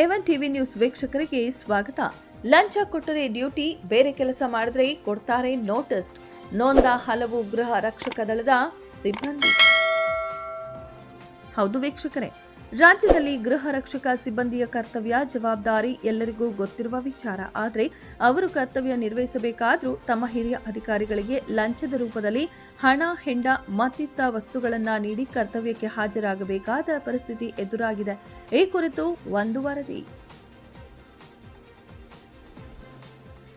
A one TV news ವೀಕ್ಷಕರಿಗೆ ಸ್ವಾಗತ. ಲಂಚ ಕೊಟ್ಟರೆ ಡ್ಯೂಟಿ, ಬೇರೆ ಕೆಲಸ ಮಾಡಿದ್ರೆ ಕೊಡ್ತಾರೆ ನೋಟಿಸ್. ನೋಂದ ಹಲವು ಗೃಹ ರಕ್ಷಕ ದಳದ ಸಿಬ್ಬಂದಿ. ಹೌದು ವೀಕ್ಷಕರೇ ರಾಜ್ಯದಲ್ಲಿ ಗೃಹ ರಕ್ಷಕ ಸಿಬ್ಬಂದಿಯ ಕರ್ತವ್ಯ ಜವಾಬ್ದಾರಿ ಎಲ್ಲರಿಗೂ ಗೊತ್ತಿರುವ ವಿಚಾರ. ಆದರೆ ಅವರು ಕರ್ತವ್ಯ ನಿರ್ವಹಿಸಬೇಕಾದರೂ ತಮ್ಮ ಹಿರಿಯ ಅಧಿಕಾರಿಗಳಿಗೆ ಲಂಚದ ರೂಪದಲ್ಲಿ ಹಣ, ಹೆಂಡ, ಮತ್ತಿತ್ತ ವಸ್ತುಗಳನ್ನು ನೀಡಿ ಕರ್ತವ್ಯಕ್ಕೆ ಹಾಜರಾಗಬೇಕಾದ ಪರಿಸ್ಥಿತಿ ಎದುರಾಗಿದೆ. ಈ ಕುರಿತು ಒಂದು ವರದಿ.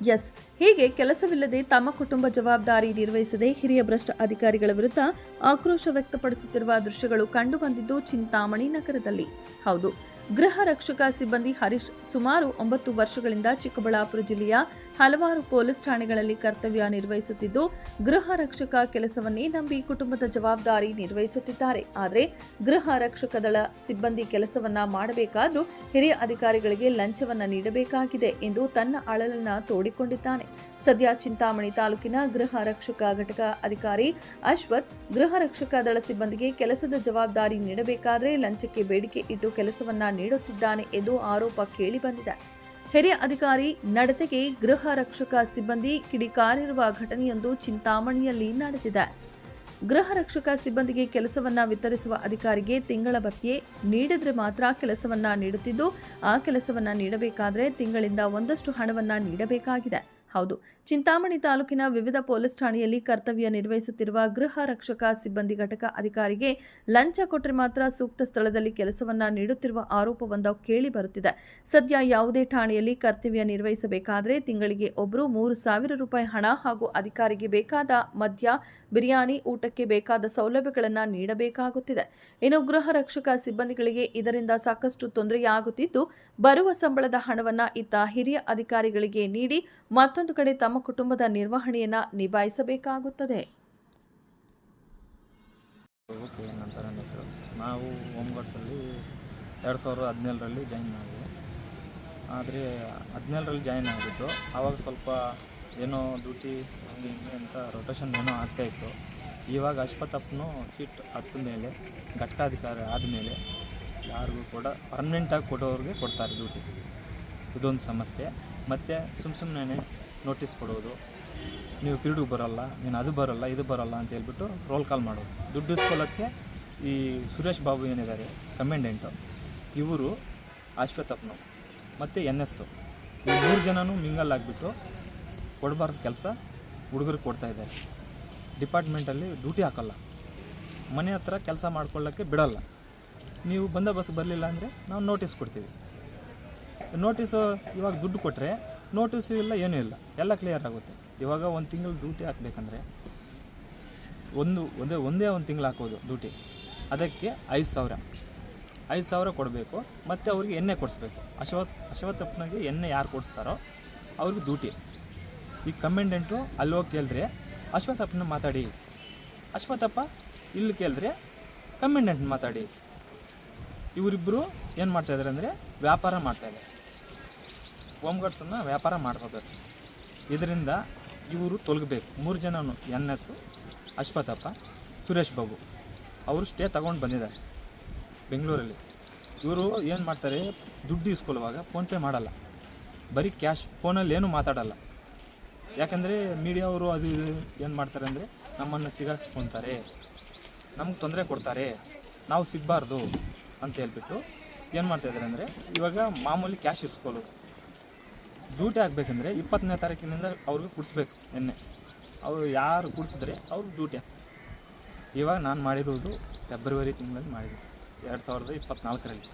ಎಸ್ ಹೀಗೆ ಕೆಲಸವಿಲ್ಲದೆ ತಮ್ಮ ಕುಟುಂಬ ಜವಾಬ್ದಾರಿ ನಿರ್ವಹಿಸದೆ ಹಿರಿಯ ಭ್ರಷ್ಟ ಅಧಿಕಾರಿಗಳ ವಿರುದ್ಧ ಆಕ್ರೋಶ ವ್ಯಕ್ತಪಡಿಸುತ್ತಿರುವ ದೃಶ್ಯಗಳು ಕಂಡುಬಂದಿದ್ದು ಚಿಂತಾಮಣಿ ನಗರದಲ್ಲಿ. ಹೌದು. ಗೃಹ ರಕ್ಷಕ ಸಿಬ್ಬಂದಿ ಹರೀಶ್ ಸುಮಾರು ಒಂಬತ್ತು ವರ್ಷಗಳಿಂದ ಚಿಕ್ಕಬಳ್ಳಾಪುರ ಜಿಲ್ಲೆಯ ಹಲವಾರು ಪೊಲೀಸ್ ಠಾಣೆಗಳಲ್ಲಿ ಕರ್ತವ್ಯ ನಿರ್ವಹಿಸುತ್ತಿದ್ದು, ಗೃಹ ರಕ್ಷಕ ಕೆಲಸವನ್ನೇ ನಂಬಿ ಕುಟುಂಬದ ಜವಾಬ್ದಾರಿ ನಿರ್ವಹಿಸುತ್ತಿದ್ದಾರೆ. ಆದರೆ ಗೃಹ ರಕ್ಷಕ ದಳ ಸಿಬ್ಬಂದಿ ಕೆಲಸವನ್ನ ಮಾಡಬೇಕಾದರೂ ಹಿರಿಯ ಅಧಿಕಾರಿಗಳಿಗೆ ಲಂಚವನ್ನ ನೀಡಬೇಕಾಗಿದೆ ಎಂದು ತನ್ನ ಅಳಲನ್ನ ತೋಡಿಕೊಂಡಿದ್ದಾನೆ. ಸದ್ಯ ಚಿಂತಾಮಣಿ ತಾಲೂಕಿನ ಗೃಹ ರಕ್ಷಕ ಘಟಕ ಅಧಿಕಾರಿ ಅಶ್ವಥ್, ಗೃಹ ರಕ್ಷಕ ದಳ ಸಿಬ್ಬಂದಿಗೆ ಕೆಲಸದ ಜವಾಬ್ದಾರಿ ನೀಡಬೇಕಾದ್ರೆ ಲಂಚಕ್ಕೆ ಬೇಡಿಕೆ ಇಟ್ಟು ಕೆಲಸವನ್ನ ನೀಡುತ್ತಿದ್ದಾನೆ ಎಂದು ಆರೋಪ ಕೇಳಿಬಂದಿದೆ. ಹಿರಿಯ ಅಧಿಕಾರಿ, ನಡತೆಗೆ ಗೃಹ ರಕ್ಷಕ ಸಿಬ್ಬಂದಿ ಕಿಡಿಕಾರಿರುವ ಘಟನೆಯೊಂದು ಚಿಂತಾಮಣಿಯಲ್ಲಿ ನಡೆದಿದೆ. ಗೃಹ ರಕ್ಷಕ ಸಿಬ್ಬಂದಿಗೆ ಕೆಲಸವನ್ನ ವಿತರಿಸುವ ಅಧಿಕಾರಿಗೆ ತಿಂಗಳ ಭತ್ಯೆ ನೀಡಿದ್ರೆ ಮಾತ್ರ ಕೆಲಸವನ್ನ ನೀಡುತ್ತಿದ್ದು, ಆ ಕೆಲಸವನ್ನ ನೀಡಬೇಕಾದ್ರೆ ತಿಂಗಳಿಂದ ಒಂದಷ್ಟು ಹಣವನ್ನ ನೀಡಬೇಕಾಗಿದೆ. ಹೌದು. ಚಿಂತಾಮಣಿ ತಾಲೂಕಿನ ವಿವಿಧ ಪೊಲೀಸ್ ಠಾಣೆಯಲ್ಲಿ ಕರ್ತವ್ಯ ನಿರ್ವಹಿಸುತ್ತಿರುವ ಗೃಹ ರಕ್ಷಕ ಸಿಬ್ಬಂದಿ ಘಟಕ ಅಧಿಕಾರಿಗೆ ಲಂಚ ಕೊಟ್ಟರೆ ಮಾತ್ರ ಸೂಕ್ತ ಸ್ಥಳದಲ್ಲಿ ಕೆಲಸವನ್ನ ನೀಡುತ್ತಿರುವ ಆರೋಪವೊಂದು ಕೇಳಿ ಬರುತ್ತಿದೆ. ಸದ್ಯ ಯಾವುದೇ ಠಾಣೆಯಲ್ಲಿ ಕರ್ತವ್ಯ ನಿರ್ವಹಿಸಬೇಕಾದರೆ ತಿಂಗಳಿಗೆ ಒಬ್ಬರು ಮೂರು ಸಾವಿರ ರೂಪಾಯಿ ಹಣ ಹಾಗೂ ಅಧಿಕಾರಿಗೆ ಬೇಕಾದ ಮದ್ಯ, ಬಿರಿಯಾನಿ, ಊಟಕ್ಕೆ ಬೇಕಾದ ಸೌಲಭ್ಯಗಳನ್ನು ನೀಡಬೇಕಾಗುತ್ತಿದೆ. ಇನ್ನು ಗೃಹ ರಕ್ಷಕ ಸಿಬ್ಬಂದಿಗಳಿಗೆ ಇದರಿಂದ ಸಾಕಷ್ಟು ತೊಂದರೆಯಾಗುತ್ತಿದ್ದು, ಬರುವ ಸಂಬಳದ ಹಣವನ್ನ ಇತ್ತ ಹಿರಿಯ ಅಧಿಕಾರಿಗಳಿಗೆ ನೀಡಿ ಮತ್ತೊಂದು ಕಡೆ ತಮ್ಮ ಕುಟುಂಬದ ನಿರ್ವಹಣೆಯನ್ನು ನಿಭಾಯಿಸಬೇಕಾಗುತ್ತದೆ. ಓಕೆ ನಾವು ಹೋಮ್ಗಾರ್ಡ್ಸಲ್ಲಿ ಎರಡು ಸಾವಿರದ ಹದಿನೇಳರಲ್ಲಿ ಜಾಯಿನ್ ಆಗಿದೆ ಆದರೆ ಹದಿನೇಳರಲ್ಲಿ ಜಾಯಿನ್ ಆಗಿಬಿಟ್ಟು ಆವಾಗ ಸ್ವಲ್ಪ ಏನೋ ಡ್ಯೂಟಿ ಅಂತ ರೊಟೇಷನ್ ಏನೋ ಆಗ್ತಾಯಿತ್ತು ಇವಾಗ ಅಶ್ವಥಪ್ಪನು ಸೀಟ್ ಹತ್ತ ಮೇಲೆ, ಘಟಕಾಧಿಕಾರಿ ಆದಮೇಲೆ ಯಾರಿಗೂ ಕೂಡ ಪರ್ಮನೆಂಟಾಗಿ ಕೊಡೋರಿಗೆ ಕೊಡ್ತಾರೆ ಡ್ಯೂಟಿ ಇದೊಂದು ಸಮಸ್ಯೆ. ಮತ್ತು ಸುಮ್ಮ ಸುಮ್ಮನೆ ನೋಟಿಸ್ ಕೊಡೋದು. ನೀವು ಪಿರಿಡಿಗೆ ಬರೋಲ್ಲ, ನೀನು ಅದು ಬರೋಲ್ಲ, ಇದು ಬರೋಲ್ಲ ಅಂತ ಹೇಳ್ಬಿಟ್ಟು ರೋಲ್ ಕಾಲ್ ಮಾಡೋದು. ದುಡ್ಡು ಇಸ್ಕೊಳ್ಳೋಕ್ಕೆ ಈ ಸುರೇಶ್ ಬಾಬು ಏನಿದ್ದಾರೆ ಕಮೆಂಡೆಂಟು ಇವರು ಆಶ್ವಥಪ್ಪನು ಮತ್ತು ಎನ್ ಎಸ್ಸು ಈ ಮೂರು ಜನನೂ ಮಿಂಗಲ್ ಆಗಿಬಿಟ್ಟು ಕೊಡಬಾರ್ದು ಕೆಲಸ ಹುಡುಗರಿಗೆ ಕೊಡ್ತಾಯಿದ್ದಾರೆ ಡಿಪಾರ್ಟ್ಮೆಂಟಲ್ಲಿ ಡ್ಯೂಟಿ ಹಾಕಲ್ಲ. ಮನೆ ಹತ್ರ ಕೆಲಸ ಮಾಡ್ಕೊಳ್ಳೋಕ್ಕೆ ಬಿಡೋಲ್ಲ. ನೀವು ಬಂದ ಬಸ್ ಬರಲಿಲ್ಲ ಅಂದರೆ ನಾವು ನೋಟಿಸ್ ಕೊಡ್ತೀವಿ. ನೋಟಿಸು ಇವಾಗ ದುಡ್ಡು ಕೊಟ್ಟರೆ ನೋಟಿಸು ಇಲ್ಲ, ಏನೂ ಇಲ್ಲ. ಎಲ್ಲ ಕ್ಲಿಯರ್ ಆಗುತ್ತೆ. ಇವಾಗ ಒಂದು ತಿಂಗಳು ಡ್ಯೂಟಿ ಹಾಕ್ಬೇಕಂದ್ರೆ, ಒಂದು, ಒಂದೇ ಒಂದೇ ಒಂದು ತಿಂಗಳು ಹಾಕೋದು ಡ್ಯೂಟಿ ಅದಕ್ಕೆ ಐದು ಸಾವಿರ. ಐದು ಸಾವಿರ ಕೊಡಬೇಕು, ಮತ್ತು ಅವ್ರಿಗೆ ಎಣ್ಣೆ ಕೊಡಿಸ್ಬೇಕು. ಅಶ್ವತ್, ಅಶ್ವತ್ಥಪ್ಪನಿಗೆ ಎಣ್ಣೆ ಯಾರು ಕೊಡಿಸ್ತಾರೋ ಅವ್ರಿಗೆ ಡ್ಯೂಟಿ ಈ ಕಮೆಂಡೆಂಟು ಅಲ್ಲಿ ಹೋಗಿ ಕೇಳಿದ್ರೆ ಅಶ್ವತ್ಥಪ್ಪನ ಮಾತಾಡಿ. ಅಶ್ವತ್ಥಪ್ಪ ಇಲ್ಲಿ ಕೇಳಿದ್ರೆ ಕಮೆಂಡೆಂಟ್ ಮಾತಾಡಿ. ಇವರಿಬ್ಬರು ಏನು ಮಾಡ್ತಾಯಿದ್ದಾರೆ ಅಂದರೆ ವ್ಯಾಪಾರ ಮಾಡ್ತಾಯಿದ್ದಾರೆ ಹೋಮ್ ಗಾರ್ಡ್ಸನ್ನು ವ್ಯಾಪಾರ ಮಾಡ್ಕೋಬೇಕು ಇದರಿಂದ ಇವರು ತೊಲಗಬೇಕು. ಮೂರು ಜನನು ಎನ್ ಎಸ್, ಅಶ್ವಥಪ್ಪ, ಸುರೇಶ್ ಬಾಬು. ಅವರು ಸ್ಟೇ ತಗೊಂಡು ಬಂದಿದ್ದಾರೆ ಬೆಂಗಳೂರಲ್ಲಿ. ಇವರು ಏನು ಮಾಡ್ತಾರೆ, ದುಡ್ಡು ಇಸ್ಕೊಳ್ಳುವಾಗ ಫೋನ್ಪೇ ಮಾಡಲ್ಲ. ಬರೀ ಕ್ಯಾಶ್, ಫೋನಲ್ಲಿ ಏನೂ ಮಾತಾಡಲ್ಲ. ಯಾಕಂದರೆ ಮೀಡಿಯಾವರು ಅದು ಇದು ಏನು ಮಾಡ್ತಾರೆ ಅಂದರೆ ನಮ್ಮನ್ನು ಸಿಗಾಕ್ಸ್ಕೊತಾರೆ ನಮ್ಗೆ ತೊಂದರೆ ಕೊಡ್ತಾರೆ. ನಾವು ಸಿಗಬಾರ್ದು ಅಂತ ಹೇಳ್ಬಿಟ್ಟು ಏನು ಮಾಡ್ತಾಯಿದ್ದಾರೆ ಅಂದರೆ ಇವಾಗ ಮಾಮೂಲಿ ಕ್ಯಾಶ್ ಇಸ್ಕೊಳ್ಳೋದು. ಡ್ಯೂಟಿ ಆಗಬೇಕಂದ್ರೆ ಇಪ್ಪತ್ತನೇ ತಾರೀಕಿನಿಂದ ಅವ್ರಿಗೆ ಕುಡಿಸ್ಬೇಕು ಎಣ್ಣೆ. ಅವರು ಯಾರು ಕುಡಿಸಿದ್ರೆ ಅವ್ರಿಗೆ ಡ್ಯೂಟಿ ಇವಾಗ ನಾನು ಮಾಡಿರೋದು ಫೆಬ್ರವರಿ ತಿಂಗಳಲ್ಲಿ ಮಾಡಿದೆ, ಎರಡು ಸಾವಿರದ ಇಪ್ಪತ್ತ್ನಾಲ್ಕರಲ್ಲಿ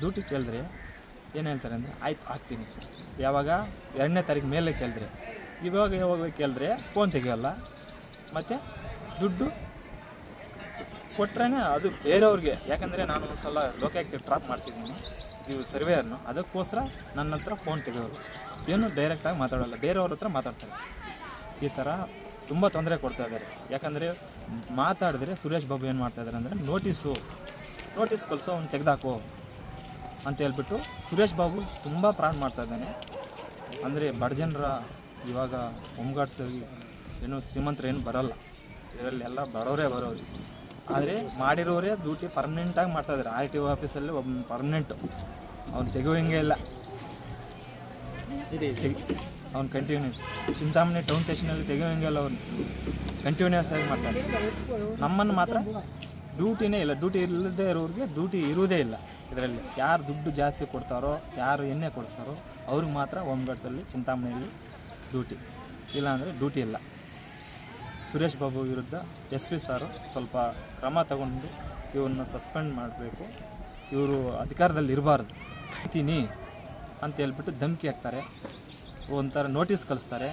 ಡ್ಯೂಟಿ ಕೇಳಿದ್ರೆ ಏನು ಹೇಳ್ತಾರೆ ಅಂದರೆ, ಆಯ್ತು, ಹಾಕ್ತೀನಿ. ಯಾವಾಗ? ಎರಡನೇ ತಾರೀಕು ಮೇಲೆ ಕೇಳಿದ್ರೆ. ಇವಾಗ ಯಾವಾಗ ಕೇಳಿದ್ರೆ ಫೋನ್ ತೆಗಿಯೋಲ್ಲ. ಮತ್ತು ದುಡ್ಡು ಕೊಟ್ರೇ ಅದು ಬೇರೆಯವ್ರಿಗೆ. ಯಾಕಂದರೆ ನಾನು ಒಂದು ಸಲ ಲೋಕಾಯಕ್ಕೆ ಟ್ರಾಪ್ ಮಾಡ್ತಿದ್ದೀನಿ ನೀವು ಸರ್ವೇಯರ್ನು ಅದಕ್ಕೋಸ್ಕರ ನನ್ನ ಹತ್ರ ಫೋನ್ ತೆಗೆಯೋರು ಏನು ಡೈರೆಕ್ಟಾಗಿ ಮಾತಾಡೋಲ್ಲ. ಬೇರೆಯವ್ರ ಹತ್ರ ಮಾತಾಡ್ತಾರೆ. ಈ ಥರ ತುಂಬ ತೊಂದರೆ ಕೊಡ್ತಾ ಇದ್ದಾರೆ ಯಾಕಂದರೆ ಮಾತಾಡಿದ್ರೆ ಸುರೇಶ್ ಬಾಬು ಏನು ಮಾಡ್ತಾ ಇದ್ದಾರೆ ಅಂದರೆ ನೋಟಿಸು ನೋಟಿಸ್ ಕೊಲ್ಸೋ ಅವ್ನು ತೆಗ್ದಾಕೋ ಅಂತ ಹೇಳ್ಬಿಟ್ಟು ಸುರೇಶ್ ಬಾಬು ತುಂಬ ಪ್ರಾಣ ಮಾಡ್ತಾ ಇದ್ದಾನೆ. ಅಂದರೆ ಬಡ ಜನರ ಇವಾಗ ಹೋಮ್ಗಾರ್ಡ್ಸಲ್ಲಿ ಏನು ಶ್ರೀಮಂತರು ಏನು ಬರೋಲ್ಲ. ಇದರಲ್ಲಿ ಎಲ್ಲ ಬರೋರೇ ಬರೋರು. ಆದರೆ ಮಾಡಿರೋರೇ ಡ್ಯೂಟಿ ಪರ್ಮನೆಂಟಾಗಿ ಮಾಡ್ತಾಯಿದ್ದಾರೆ ಆರ್ ಟಿ ಒ ಆಫೀಸಲ್ಲಿ ಒಬ್ಬ ಪರ್ಮನೆಂಟು ಅವ್ನು ಹಿಂಗೆ ಇಲ್ಲ. ಅವ್ನು ಕಂಟಿನ್ಯೂಸ್ ಚಿಂತಾಮಣಿ ಟೌನ್ ಸ್ಟೇಷನಲ್ಲಿ ತೆಗೆಯೋಂಗೆ ಅವನು ಕಂಟಿನ್ಯೂಸ್ ಆಗಿ ಮಾಡ್ತಾನೆ ನಮ್ಮನ್ನು ಮಾತ್ರ ಡ್ಯೂಟಿನೇ ಇಲ್ಲ. ಡ್ಯೂಟಿ ಇಲ್ಲದೆ ಇರೋರಿಗೆ ಡ್ಯೂಟಿ ಇರುವುದೇ ಇಲ್ಲ ಇದರಲ್ಲಿ. ಯಾರು ದುಡ್ಡು ಜಾಸ್ತಿ ಕೊಡ್ತಾರೋ, ಯಾರು ಎಣ್ಣೆ ಕೊಡ್ತಾರೋ, ಅವ್ರಿಗೆ ಮಾತ್ರ ಹೋಮ್ಗಾರ್ಡ್ಸಲ್ಲಿ ಚಿಂತಾಮಣಿಯಲ್ಲಿ ಡ್ಯೂಟಿ ಇಲ್ಲಾಂದರೆ ಡ್ಯೂಟಿ ಇಲ್ಲ. ಸುರೇಶ್ ಬಾಬು ವಿರುದ್ಧ ಎಸ್ ಪಿ ಸಾರು ಸ್ವಲ್ಪ ಕ್ರಮ ತಗೊಂಡು ಇವನ್ನ ಸಸ್ಪೆಂಡ್ ಮಾಡಬೇಕು. ಇವರು ಅಧಿಕಾರದಲ್ಲಿ ಇರಬಾರ್ದು ಅಂತ ಹೇಳ್ಬಿಟ್ಟು ಧಮಕಿ ಹಾಕ್ತಾರೆ. ಒಂಥರ ನೋಟಿಸ್ ಕಳಿಸ್ತಾರೆ.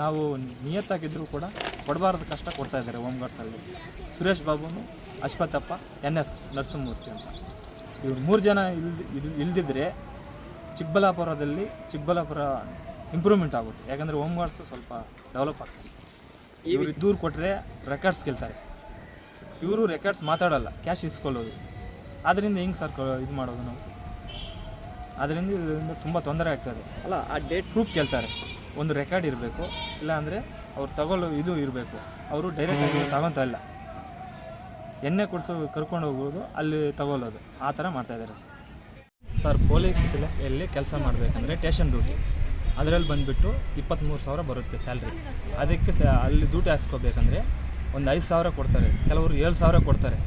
ನಾವು ನಿಯತ್ತಾಗಿದ್ದರೂ ಕೂಡ ಕೊಡಬಾರ್ದು ಕಷ್ಟ ಕೊಡ್ತಾ ಇದ್ದಾರೆ ಹೋಮ್ ಗಾರ್ಡ್ಸಲ್ಲಿ ಸುರೇಶ್ ಬಾಬುನು ಅಶ್ವಥಪ್ಪ ಎನ್ ಎಸ್ ನರಸಿಂಹಮೂರ್ತಿ ಅಂತ. ಇವ್ರು ಮೂರು ಜನ ಇಲ್ದಿ ಇಲ್ ಇಲ್ದಿದ್ರೆ ಚಿಕ್ಕಬಳ್ಳಾಪುರದಲ್ಲಿ ಚಿಕ್ಕಬಳ್ಳಾಪುರ ಇಂಪ್ರೂವ್ಮೆಂಟ್ ಆಗುತ್ತೆ. ಯಾಕಂದರೆ ಹೋಮ್ ಗಾರ್ಡ್ಸು ಸ್ವಲ್ಪ ಡೆವಲಪ್ ಆಗ್ತಾರೆ ಇವರು ದೂರು ಕೊಟ್ಟರೆ ರೆಕಾರ್ಡ್ಸ್ ಕೇಳ್ತಾರೆ. ಇವರು ರೆಕಾರ್ಡ್ಸ್ ಮಾತಾಡಲ್ಲ ಕ್ಯಾಶ್ ಇಸ್ಕೊಳ್ಳೋದು. ಆದ್ದರಿಂದ ಹೆಂಗೆ ಸರ್ ಇದು ಮಾಡೋದು ನಾವು? ಅದರಿಂದ ಇದರಿಂದ ತುಂಬ ತೊಂದರೆ ಆಗ್ತದೆ. ಅಲ್ಲ ಆ ಡೇಟ್ ಪ್ರೂಫ್ ಕೇಳ್ತಾರೆ. ಒಂದು ರೆಕಾರ್ಡ್ ಇರಬೇಕು ಇಲ್ಲಾಂದರೆ ಅವ್ರು ತಗೊಳ್ಳೋ ಇದು ಇರಬೇಕು. ಅವರು ಡೈರೆಕ್ಟ್ ತಗೊತಾ ಇಲ್ಲ. ಎಣ್ಣೆ ಕುಡಿಸೋ ಕರ್ಕೊಂಡು ಹೋಗೋದು ಅಲ್ಲಿ ತಗೊಳ್ಳೋದು. ಆ ಥರ ಮಾಡ್ತಾಯಿದ್ದಾರೆ ಸರ್. ಸರ್ ಪೊಲೀಸ್ ಎಲ್ಲಿ ಕೆಲಸ ಮಾಡಬೇಕಂದ್ರೆ ಟೇಷನ್ ಡ್ಯೂಟಿ ಅದರಲ್ಲಿ ಬಂದುಬಿಟ್ಟು ಇಪ್ಪತ್ತ್ಮೂರು ಸಾವಿರ ಬರುತ್ತೆ ಸ್ಯಾಲ್ರಿ ಅದಕ್ಕೆ ಸ ಅಲ್ಲಿ ಡ್ಯೂಟಿ ಹಾಕ್ಸ್ಕೋಬೇಕಂದ್ರೆ ಒಂದು ಐದು ಸಾವಿರ ಕೊಡ್ತಾರೆ. ಕೆಲವರು ಏಳು ಸಾವಿರ ಕೊಡ್ತಾರೆ.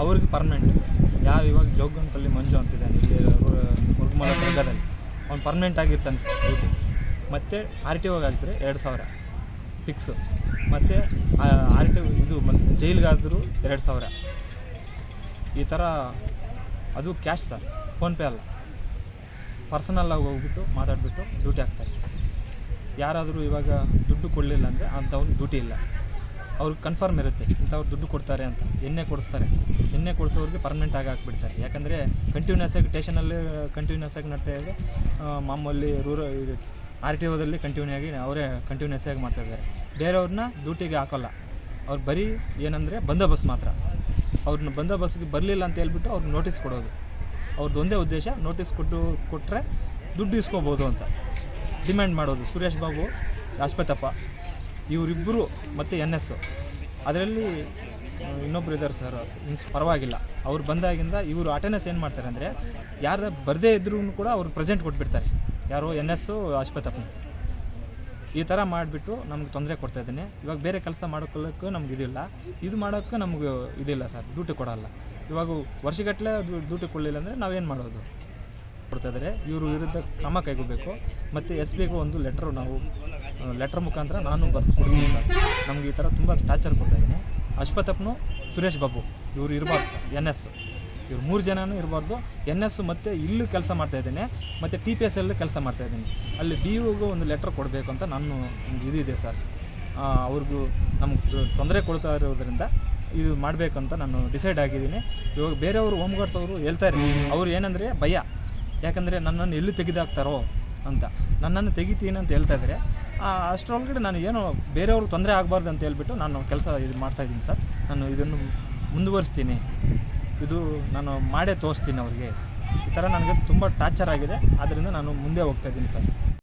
ಅವ್ರಿಗೆ ಪರ್ಮನೆಂಟ್ ಯಾರು ಇವಾಗ ಜೋಗಂಕಲ್ಲಿ ಮಂಜು ಅಂತಿದ್ದಾನೆ, ಇಲ್ಲಿ ಮುರುಗಮಲ ದುರ್ಗದಲ್ಲಿ. ಅವ್ನು ಪರ್ಮನೆಂಟ್ ಆಗಿರ್ತಾನೆ ಸರ್ ಡ್ಯೂಟಿ ಮತ್ತು ಆರ್ ಟಿ ಒಗೆ ಹಾಕಿದ್ರೆ ಎರಡು ಸಾವಿರ. ಫಿಕ್ಸು ಮತ್ತು ಆರ್ ಟಿ ಇದು ಮತ್ತು ಜೈಲಿಗಾದರೂ ಎರಡು ಸಾವಿರ. ಈ ಥರ ಅದು ಕ್ಯಾಶ್ ಸರ್ ಫೋನ್ಪೇ ಅಲ್ಲ. ಪರ್ಸನಲ್ಲಾಗಿ ಹೋಗ್ಬಿಟ್ಟು ಮಾತಾಡಿಬಿಟ್ಟು ಡ್ಯೂಟಿ ಹಾಕ್ತಾರೆ. ಯಾರಾದರೂ ಇವಾಗ ದುಡ್ಡು ಕೊಡಲಿಲ್ಲ ಅಂದರೆ ಅಂಥವ್ರು ಡ್ಯೂಟಿ ಇಲ್ಲ. ಅವ್ರಿಗೆ ಕನ್ಫರ್ಮ್ ಇರುತ್ತೆ. ಇಂಥವ್ರು ದುಡ್ಡು ಕೊಡ್ತಾರೆ ಅಂತ. ಎಣ್ಣೆ ಕೊಡಿಸ್ತಾರೆ. ಎಣ್ಣೆ ಕೊಡಿಸೋರಿಗೆ ಪರ್ಮನೆಂಟ್ ಆಗಿ ಹಾಕ್ಬಿಡ್ತಾರೆ. ಯಾಕಂದರೆ ಕಂಟಿನ್ಯೂಸ್ ಆಗಿ ಸ್ಟೇಷನಲ್ಲಿ ಕಂಟಿನ್ಯೂಸ್ ಆಗಿ ನಡ್ತಾ ಇದೆ. ಮಾಮೂಲಿ ರೂರ ಇದು ಆರ್ ಟಿ ಒದಲ್ಲಿ ಕಂಟಿನ್ಯೂ ಆಗಿ ಅವರೇ ಕಂಟಿನ್ಯೂಸ್ ಆಗಿ ಮಾಡ್ತಾಯಿದ್ದಾರೆ ಬೇರೆಯವ್ರನ್ನ ಡ್ಯೂಟಿಗೆ ಹಾಕೋಲ್ಲ. ಅವ್ರು ಬರೀ ಏನಂದರೆ ಬಂದೋಬಸ್ತ್ ಮಾತ್ರ. ಅವ್ರನ್ನ ಬಂದೋಬಸ್ತ್ಗೆ ಬರಲಿಲ್ಲ ಅಂತ ಹೇಳ್ಬಿಟ್ಟು ಅವ್ರಿಗೆ ನೋಟಿಸ್ ಕೊಡೋದು. ಅವ್ರದ್ದು ಒಂದೇ ಉದ್ದೇಶ ನೋಟಿಸ್ ಕೊಟ್ಟು ಕೊಟ್ಟರೆ ದುಡ್ಡು ಇಸ್ಕೋಬೋದು ಅಂತ. ಡಿಮ್ಯಾಂಡ್ ಮಾಡೋದು. ಸುರೇಶ್ ಬಾಬು ಅಶ್ವಥಪ್ಪ ಇವರಿಬ್ಬರು ಮತ್ತು ಎನ್ ಎಸ್ಸು ಅದರಲ್ಲಿ ಇನ್ನೊಬ್ರು ಇದ್ದಾರೆ ಸರ್ ಇನ್ಸ್, ಪರವಾಗಿಲ್ಲ. ಅವ್ರು ಬಂದಾಗಿಂದ ಇವರು ಅಟೆಂಡೆನ್ಸ್ ಏನು ಮಾಡ್ತಾರೆ ಅಂದರೆ, ಯಾರು ಬರದೇ ಇದ್ರೂ ಕೂಡ ಅವ್ರು ಪ್ರೆಸೆಂಟ್ ಕೊಟ್ಬಿಡ್ತಾರೆ. ಯಾರು ಎನ್ ಎಸ್ಸು ಆಸ್ಪತ್ರೆ ಈ ಥರ ಮಾಡಿಬಿಟ್ಟು ನಮ್ಗೆ ತೊಂದರೆ ಕೊಡ್ತಾ ಇದ್ದೀನಿ. ಇವಾಗ ಬೇರೆ ಕೆಲಸ ಮಾಡ್ಕೊಳ್ಳೋಕ್ಕೂ ನಮ್ಗೆ ಇದಿಲ್ಲ. ಇದು ಮಾಡೋಕ್ಕೂ ನಮ್ಗೆ ಇದಿಲ್ಲ ಸರ್ ಡ್ಯೂಟಿ ಕೊಡಲ್ಲ. ಇವಾಗ ವರ್ಷಗಟ್ಟಲೆ ಡ್ಯೂಟಿ ಕೊಡಲಿಲ್ಲ ಅಂದರೆ ನಾವೇನು ಮಾಡೋದು? ಕೊಡ್ತಾ ಇದ್ದಾರೆ ಇವರು ವಿರುದ್ಧ ಕ್ರಮ ಕೈಗೊಳ್ಬೇಕು. ಮತ್ತು ಎಸ್ ಬಿಗೂ ಒಂದು ಲೆಟ್ರು ನಾವು ಲೆಟ್ರ್ ಮುಖಾಂತರ ನಾನು ಬಸ್ ಕೊಡ್ತೀನಿ ಸರ್ ನಮ್ಗೆ ಈ ಥರ ತುಂಬ ಟಾರ್ಚರ್ ಕೊಡ್ತಾ ಇದ್ದೀನಿ. ಅಶ್ವಥಪ್ನು ಸುರೇಶ್ ಬಾಬು, ಇವರು ಇರಬಾರ್ದು ಸರ್ ಎನ್ ಎಸ್ ಇವ್ರು ಮೂರು ಜನನೂ ಇರಬಾರ್ದು. ಎನ್ ಎಸ್ ಮತ್ತು ಇಲ್ಲೂ ಕೆಲಸ ಮಾಡ್ತಾ ಇದ್ದೇನೆ. ಮತ್ತು ಟಿ ಪಿ ಎಸ್ ಅಲ್ಲೂ ಕೆಲಸ ಮಾಡ್ತಾ ಇದ್ದೀನಿ. ಅಲ್ಲಿ ಡಿ ಒಗೂ ಒಂದು ಲೆಟ್ರ್ ಕೊಡಬೇಕು ಅಂತ ನಾನು ಒಂದು ಇದಿದೆ ಸರ್. ಅವ್ರಿಗೂ ನಮ್ಗೆ ತೊಂದರೆ ಕೊಡ್ತಾ ಇರೋದ್ರಿಂದ ಇದು ಮಾಡಬೇಕಂತ ನಾನು ಡಿಸೈಡ್ ಆಗಿದ್ದೀನಿ. ಇವಾಗ ಬೇರೆಯವರು ಹೋಮ್ ಗಾರ್ಡ್ಸ್ ಅವರು ಹೇಳ್ತಾರೆ ಅವ್ರು ಏನಂದರೆ ಭಯ. ಯಾಕಂದರೆ ನನ್ನನ್ನು ಎಲ್ಲಿ ತೆಗೆದಾಕ್ತಾರೋ ಅಂತ. ನನ್ನನ್ನು ತೆಗಿತೀನಿ ಅಂತ ಹೇಳ್ತಾ ಇದ್ದಾರೆ ಅಷ್ಟರೊಳಗಡೆ ನಾನು ಏನು ಬೇರೆಯವ್ರಿಗೆ ತೊಂದರೆ ಆಗಬಾರ್ದು ಅಂತ ಹೇಳ್ಬಿಟ್ಟು ನಾನು ಕೆಲಸ ಇದು ಮಾಡ್ತಾಯಿದ್ದೀನಿ ಸರ್. ನಾನು ಇದನ್ನು ಮುಂದುವರಿಸ್ತೀನಿ. ಇದು ನಾನು ಮಾಡೇ ತೋರಿಸ್ತೀನಿ ಅವ್ರಿಗೆ. ಈ ಥರ ನನಗೆ ತುಂಬ ಟಾರ್ಚರ್ ಆಗಿದೆ. ಆದ್ದರಿಂದ ನಾನು ಮುಂದೆ ಹೋಗ್ತಾ ಇದ್ದೀನಿ ಸರ್.